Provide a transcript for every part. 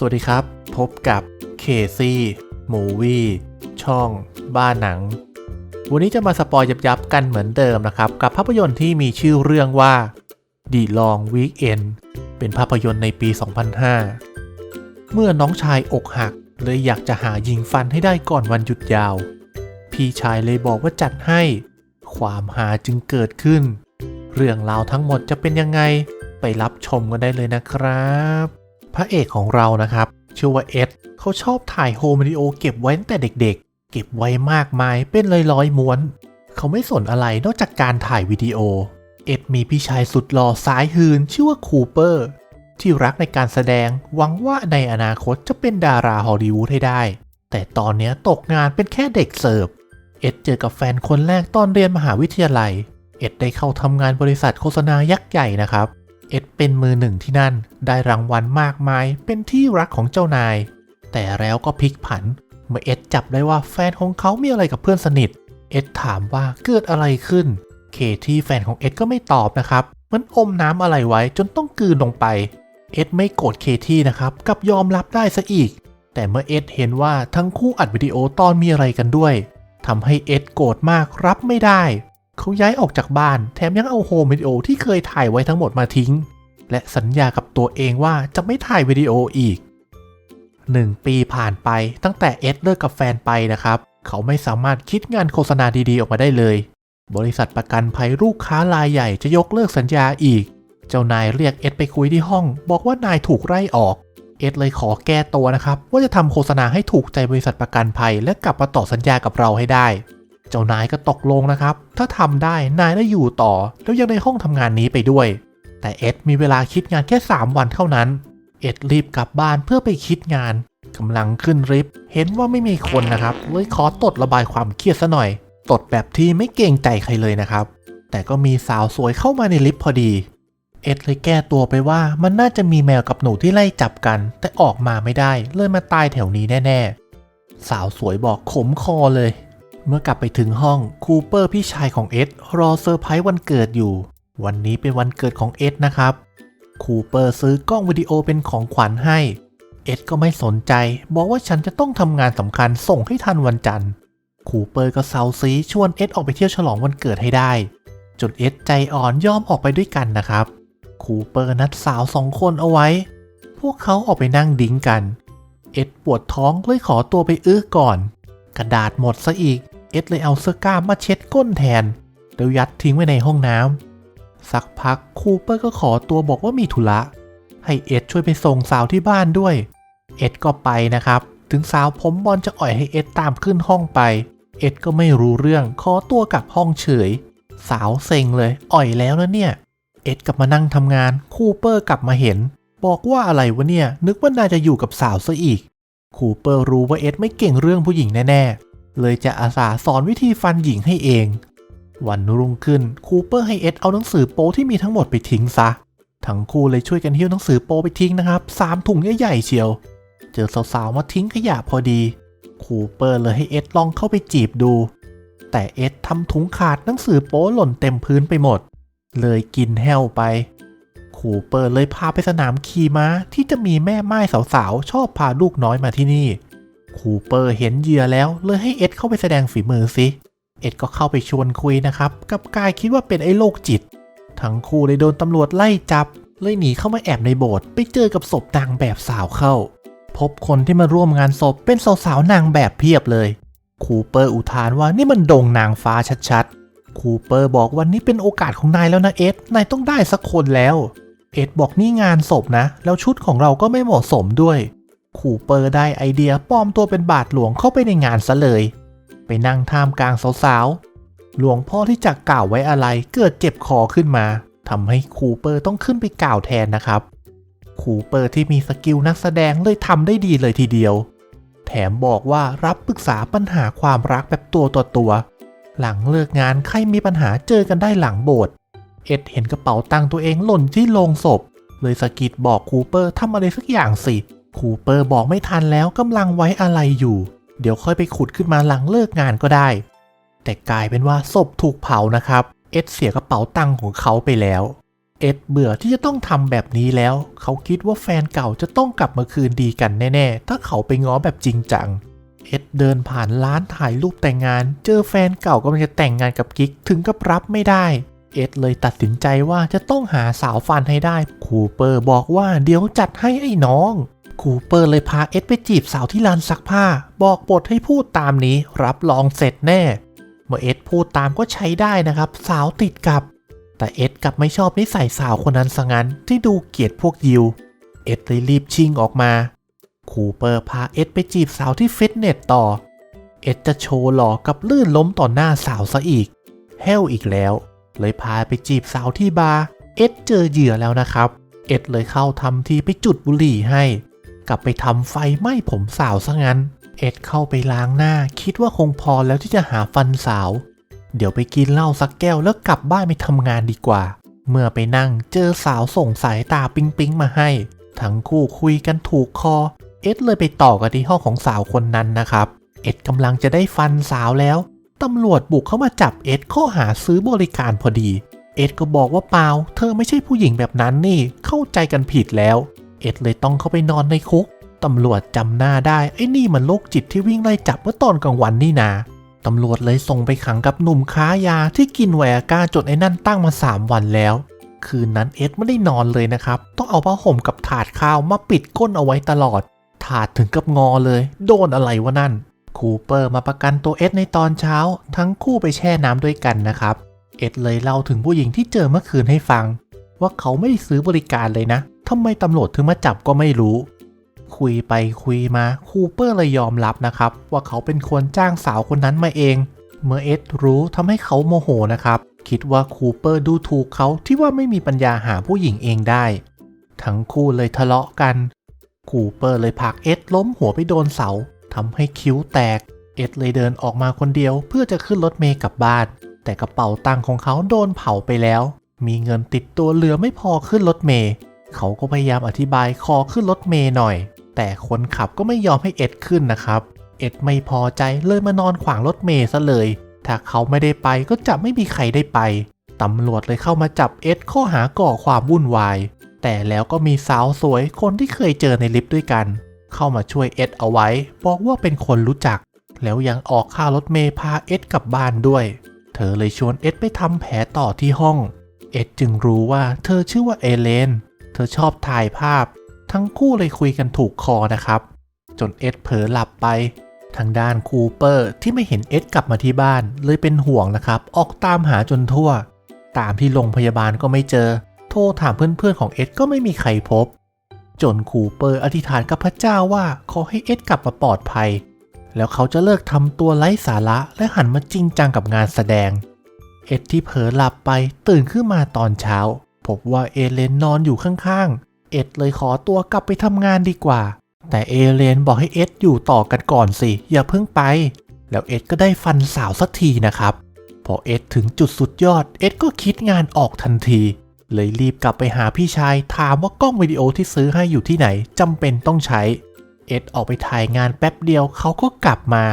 สวัสดีครับ พบกับ เคซี่มูวี่ช่อง บ้านหนัง วันนี้จะมาสปอยยับๆกันเหมือนเดิมนะครับ กับภาพยนตร์ที่มีชื่อเรื่องว่า The Long Weekend เป็นภาพยนตร์ในปี 2005 เมื่อน้องชายอกหักเลยอยากจะหายิงฟันให้ได้ก่อนวันหยุดยาว พี่ชายเลยบอกว่าจัดให้ ความหาจึงเกิดขึ้น เรื่องราวทั้งหมดจะเป็นยังไงไปรับชมกันได้เลยนะครับ พระเอกของเรานะครับชื่อว่าเอ็ดเขาชอบถ่ายโฮมวิดีโอเก็บไว้ตั้งแต่เด็กๆ เก็บไว้มากมายเป็นร้อยร้อยๆม้วน เขาไม่สนอะไรนอกจากการถ่ายวิดีโอ เอ็ดมีพี่ชายสุดหล่อสายหืนชื่อว่าคูเปอร์ที่รักในการแสดงหวังว่าในอนาคตจะเป็นดาราฮอลลีวูดให้ได้ แต่ตอนนี้ตกงานเป็นแค่เด็กเสิร์ฟ เอ็ดเจอกับแฟนคนแรกตอนเรียนมหาวิทยาลัย เอ็ดได้เข้าทำงานบริษัทโฆษณายักษ์ใหญ่นะครับ เอ็ดเป็นมือหนึ่งที่นั่นได้รางวัลมากมายเป็นที่รักของเจ้านาย แต่แล้วก็พลิกผัน เมื่อเอ็ดจับได้ว่าแฟนของเขามีอะไรกับเพื่อนสนิท เอ็ดถามว่าเกิดอะไรขึ้น เคที่แฟนของเอ็ดก็ไม่ตอบนะครับ มันอมน้ำอะไรไว้จนต้องกืนลงไป เอ็ดไม่โกรธเคที่นะครับกับยอมรับได้ซะอีก แต่เมื่อเอ็ดเห็นว่าทั้งคู่อัดวิดีโอตอนมีอะไรกันด้วยทำให้เอ็ดโกรธมากรับไม่ได้ เขาย้ายออกจากบ้าน แถมยังเอาโฮมวิดีโอที่เคยถ่ายไว้ทั้งหมดมาทิ้ง และสัญญากับตัวเองว่าจะไม่ถ่ายวิดีโออีกหนึ่งปีผ่านไปตั้งแต่เอ็ดเลิกกับแฟนไปนะครับ เขาไม่สามารถคิดงานโฆษณาดีๆ ออกมาได้เลย บริษัทประกันภัยลูกค้ารายใหญ่จะยกเลิกสัญญาอีก เจ้านายเรียกเอ็ดไปคุยที่ห้อง บอกว่านายถูกไล่ออกเอ็ดเลยขอแก้ตัวนะครับ ว่าจะทำโฆษณาให้ถูกใจบริษัทประกันภัย และกลับมาต่อสัญญากับเราให้ได้ เจ้านายก็ตกลงนะครับ ถ้าทำได้นายได้อยู่ต่อ แล้วยังในห้องทำงานนี้ไปด้วย แต่เอ็ดมีเวลาคิดงานแค่ 3 วันเท่านั้น เอ็ดรีบกลับบ้านเพื่อไปคิดงานกำลังขึ้นลิฟต์เห็นว่าไม่มีคนนะครับ เลยขอตดระบายความเครียดซะหน่อย ตดแบบที่ไม่เกรงใจใครเลยนะครับ แต่ก็มีสาวสวยเข้ามาในลิฟต์พอดี เอ็ดเลยแก้ตัวไปว่ามันน่าจะมีแมวกับหนูที่ไล่จับกัน แต่ออกมาไม่ได้เลยมาตายแถวนี้แน่ ๆ สาวสวยบอกขมคอเลย เมื่อกลับไปถึงห้องคูเปอร์พี่ชายของเอ็ดรอเซอร์ไพรส์วันเกิดอยู่ วันนี้เป็นวันเกิดของเอ็ดนะครับคูเปอร์ซื้อกล้องวิดีโอเป็นของขวัญให้ เอ็ดก็ไม่สนใจ บอกว่าฉันจะต้องทำงานสำคัญส่งให้ทันวันจันทร์คูเปอร์ก็เซาซีชวนเอ็ดออกไปเที่ยวฉลองวันเกิดให้ได้จนเอ็ดใจอ่อนยอมออกไปด้วยกันนะครับ คูเปอร์นัดสาวสองคนเอาไว้ พวกเขาออกไปนั่งดิ้งกัน เอ็ดปวดท้องเลยขอตัวไปอื้อก่อน กระดาษหมดซะอีก เอ็ดเลยเอาเสื้อกล้ามมาเช็ดก้นแทนแล้วยัดทิ้งไว้ในห้องน้ำสักพักคูเปอร์ก็ขอตัวบอกว่ามีธุระ ให้เอ็ดช่วยไปส่งสาวที่บ้านด้วย เอ็ดก็ไปนะครับ ถึงสาวผมบอลจะอ่อยให้เอ็ดตามขึ้นห้องไป เอ็ดก็ไม่รู้เรื่องขอตัวกลับห้องเฉย สาวเซ็งเลย อ่อยแล้วนะเนี่ย เอ็ดกลับมานั่งทำงาน คูเปอร์กลับมาเห็น บอกว่าอะไรวะเนี่ย นึกว่านายจะอยู่กับสาวซะอีก คูเปอร์รู้ว่าเอ็ดไม่เก่งเรื่องผู้หญิงแน่ๆ เลยจะอาสาสอนวิธีฟันหญิงให้เอง วันรุ่งขึ้นคูเปอร์ให้เอ็ดเอาหนังสือโป๊ที่มีทั้งหมดไปทิ้งซะ ทั้งคู่เลยช่วยกันหิ้วหนังสือโป๊ไปทิ้งนะครับสามถุงใหญ่ๆเชียว เจอสาวๆมาทิ้งขยะพอดี คูเปอร์เลยให้เอ็ดลองเข้าไปจีบดู แต่เอ็ดทำถุงขาดหนังสือโป๊หล่นเต็มพื้นไปหมด เลยกินแห้วไปคูเปอร์เลยพาไปสนามขี่ม้าที่จะมีแม่ไม้สาวๆชอบพาลูกน้อยมาที่นี่ คูเปอร์เห็นเหยื่อแล้ว เลยให้เอ็ดเข้าไปแสดงฝีมือสิ เอ็ดก็เข้าไปชวนคุยนะครับ กับกายคิดว่าเป็นไอ้โรคจิต ทั้งคู่เลยโดนตำรวจไล่จับ เลยหนีเข้ามาแอบในโบสถ์ไปเจอกับศพนางแบบสาวเข้า พบคนที่มาร่วมงานศพเป็นสาวๆนางแบบเพียบเลย คูเปอร์อุทานว่านี่มันดงนางฟ้าชัดๆ คูเปอร์บอกวันนี้เป็นโอกาสของนายแล้วนะเอ็ด นายต้องได้สักคนแล้ว เอ็ดบอกนี่งานศพนะ แล้วชุดของเราก็ไม่เหมาะสมด้วย คูเปอร์ได้ไอเดียปลอมตัวเป็นบาทหลวงเข้าไปในงานซะเลย ไปนั่งท่ามกลางสาวๆ หลวงพ่อที่จักกล่าวไว้อะไรเกิดเจ็บคอขึ้นมาทำให้คูเปอร์ต้องขึ้นไปกล่าวแทนนะครับ คูเปอร์ที่มีสกิลนักแสดงเลยทำได้ดีเลยทีเดียว แถมบอกว่ารับปรึกษาปัญหาความรักแบบตัวต่อตัว หลังเลิกงานใครมีปัญหาเจอกันได้หลังโบสถ์เอ็ดเห็นกระเป๋าตังค์ตัวเองหล่นที่โลงศพ เลยสะกิดบอกคูเปอร์ทำอะไรสักอย่างสิ คูเปอร์บอกไม่ทันแล้วกำลังไว้อะไรอยู่ เดี๋ยวค่อยไปขุดขึ้นมาหลังเลิกงานก็ได้ แต่กลายเป็นว่าศพถูกเผานะครับ เอ็ดเสียกระเป๋าตังค์ของเขาไปแล้ว เอ็ดเบื่อที่จะต้องทำแบบนี้แล้ว เขาคิดว่าแฟนเก่าจะต้องกลับมาคืนดีกันแน่ๆ ถ้าเขาไปง้อแบบจริงจัง เอ็ดเดินผ่านร้านถ่ายรูปแต่งงาน เจอแฟนเก่ากำลังจะแต่งงานกับกิ๊กถึงกับรับไม่ได้เอ็ดเลยตัดสินใจว่าจะต้องหาสาวฟันให้ได้ คูเปอร์บอกว่าเดี๋ยวจัดให้ไอ้น้อง คูเปอร์เลยพาเอ็ดไปจีบสาวที่ร้านซักผ้า บอกบทให้พูดตามนี้รับรองเสร็จแน่ เมื่อเอ็ดพูดตามก็ใช้ได้นะครับ สาวติดกับ แต่เอ็ดกลับไม่ชอบนิสัยสาวคนนั้นซะงั้นที่ดูเกลียดพวกยิว เอ็ดเลยรีบชิงออกมา คูเปอร์พาเอ็ดไปจีบสาวที่ฟิตเนสต่อ เอ็ดจะโชว์หล่อกับลื่นล้มต่อหน้าสาวซะอีกแห้วอีกแล้ว เลยพาไปจีบสาวที่บาร์เอ็ดเจอเหยื่อแล้วนะครับ เอ็ดเลยเข้าทำทีไปจุดบุหรี่ให้ กลับไปทำไฟไหม้ผมสาวซะงั้น เอ็ดเข้าไปล้างหน้า คิดว่าคงพอแล้วที่จะหาฟันสาว เดี๋ยวไปกินเหล้าสักแก้วแล้วกลับบ้านไปทำงานดีกว่า เมื่อไปนั่งเจอสาวส่งสายตาปิ๊งปิ๊งมาให้ ทั้งคู่คุยกันถูกคอ เอ็ดเลยไปต่อกันที่ห้องของสาวคนนั้นนะครับ เอ็ดกำลังจะได้ฟันสาวแล้วตำรวจบุกเข้ามาจับเอ็ดข้อหาซื้อบริการพอดี เอ็ดก็บอกว่าเปล่า เธอไม่ใช่ผู้หญิงแบบนั้นนี่ เข้าใจกันผิดแล้ว เอ็ดเลยต้องเข้าไปนอนในคุก ตำรวจจำหน้าได้ไอ้นี่มันโรคจิตที่วิ่งไล่จับเมื่อตอนกลางวันนี่นาตำรวจเลยส่งไปขังกับหนุ่มค้ายาที่กินแหวก้าจนไอ้นั่นตั้งมา 3 วันแล้ว คืนนั้นเอ็ดไม่ได้นอนเลยนะครับ ต้องเอาผ้าห่มกับถาดข้าวมาปิดก้นเอาไว้ตลอด ถาดถึงกับงอเลย โดนอะไรวะนั่น คูเปอร์มาประกันตัวเอ็ดในตอนเช้า ทั้งคู่ไปแช่น้ำด้วยกันนะครับ เอ็ดเลยเล่าถึงผู้หญิงที่เจอเมื่อคืนให้ฟัง ว่าเขาไม่ได้ซื้อบริการเลยนะ ทำไมตำรวจถึงมาจับก็ไม่รู้ คุยไปคุยมาคูเปอร์เลยยอมรับนะครับ ว่าเขาเป็นคนจ้างสาวคนนั้นมาเอง เมื่อเอ็ดรู้ทำให้เขาโมโหนะครับ คิดว่าคูเปอร์ดูถูกเขาที่ว่าไม่มีปัญญาหาผู้หญิงเองได้ ทั้งคู่เลยทะเลาะกัน คูเปอร์เลยผลักเอ็ดล้มหัวไปโดนเสาทำให้คิ้วแตก เอ็ดเลยเดินออกมาคนเดียวเพื่อจะขึ้นรถเมล์กลับบ้าน แต่กระเป๋าตังค์ของเขาโดนเผาไปแล้ว มีเงินติดตัวเหลือไม่พอขึ้นรถเมล์ เขาก็พยายามอธิบายขอขึ้นรถเมล์หน่อย แต่คนขับก็ไม่ยอมให้เอ็ดขึ้นนะครับ เอ็ดไม่พอใจเลยมานอนขวางรถเมล์ซะเลย ถ้าเขาไม่ได้ไปก็จะไม่มีใครได้ไปตำรวจเลยเข้ามาจับเอ็ดข้อหาก่อความวุ่นวาย แต่แล้วก็มีสาวสวยคนที่เคยเจอในลิฟต์ด้วยกัน เข้ามาช่วยเอ็ดเอาไว้ บอกว่าเป็นคนรู้จัก แล้วยังออกค่ารถเมล์พาเอ็ดกลับบ้านด้วย เธอเลยชวนเอ็ดไปทำแผลต่อที่ห้อง เอ็ดจึงรู้ว่าเธอชื่อว่าเอเลนเธอชอบถ่ายภาพ ทั้งคู่เลยคุยกันถูกคอนะครับ จนเอ็ดเผลอหลับไป ทางด้านคูเปอร์ที่ไม่เห็นเอ็ดกลับมาที่บ้านเลยเป็นห่วงนะครับ ออกตามหาจนทั่ว ตามที่โรงพยาบาลก็ไม่เจอ โทรถามเพื่อนๆของเอ็ดก็ไม่มีใครพบ จนคูเปอร์อธิษฐานกับพระเจ้าว่าขอให้เอ็ดกลับมาปลอดภัย แล้วเขาจะเลิกทำตัวไร้สาระและหันมาจริงจังกับงานแสดง เอ็ดที่เผลอหลับไปตื่นขึ้นมาตอนเช้า พบว่าเอเลนนอนอยู่ข้างๆ เอ็ดเลยขอตัวกลับไปทำงานดีกว่า แต่เอเลนบอกให้เอ็ดอยู่ต่อกันก่อนสิ อย่าเพิ่งไป แล้วเอ็ดก็ได้ฟันสาวสักทีนะครับ พอเอ็ดถึงจุดสุดยอด เอ็ดก็คิดงานออกทันที เลยรีบกลับไปหาพี่ชาย ถามว่ากล้องวิดีโอที่ซื้อให้อยู่ที่ไหนจำเป็นต้องใช้ เอ็ดออกไปถ่ายงานแป๊บเดียวเขาก็กลับมา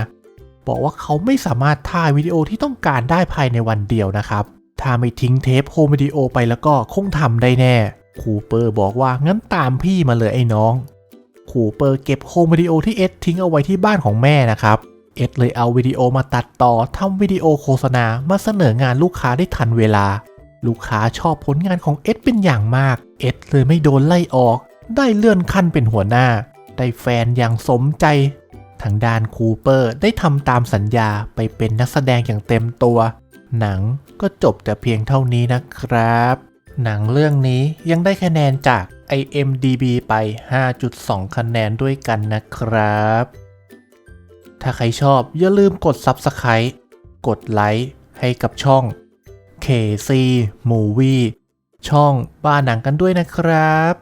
บอกว่าเขาไม่สามารถถ่ายวิดีโอที่ต้องการได้ภายในวันเดียวนะครับ ถ้าไม่ทิ้งเทปโฮมวิดีโอไปแล้วก็คงทำได้แน่ คูเปอร์บอกว่างั้นตามพี่มาเลยไอ้น้อง คูเปอร์เก็บโฮมวิดีโอที่เอ็ดทิ้งเอาไว้ที่บ้านของแม่นะครับ เอ็ดเลยเอาวิดีโอมาตัดต่อทำวิดีโอโฆษณามาเสนองานลูกค้าได้ทันเวลา ลูกค้าชอบผลงานของเอ็ดเป็นอย่างมาก เอ็ดเลยไม่โดนไล่ออก ได้เลื่อนขั้นเป็นหัวหน้า ได้แฟนอย่างสมใจ ทางด้านคูเปอร์ได้ทำตามสัญญาไปเป็นนักแสดงอย่างเต็มตัว หนังก็จบแต่เพียงเท่านี้นะครับ หนังเรื่องนี้ยังได้คะแนนจาก IMDB ไป 5.2 คะแนนด้วยกันนะครับ ถ้าใครชอบอย่าลืมกด Subscribe กดไลค์ให้กับช่อง KC Movie ช่องบ้านหนังกันด้วยนะครับ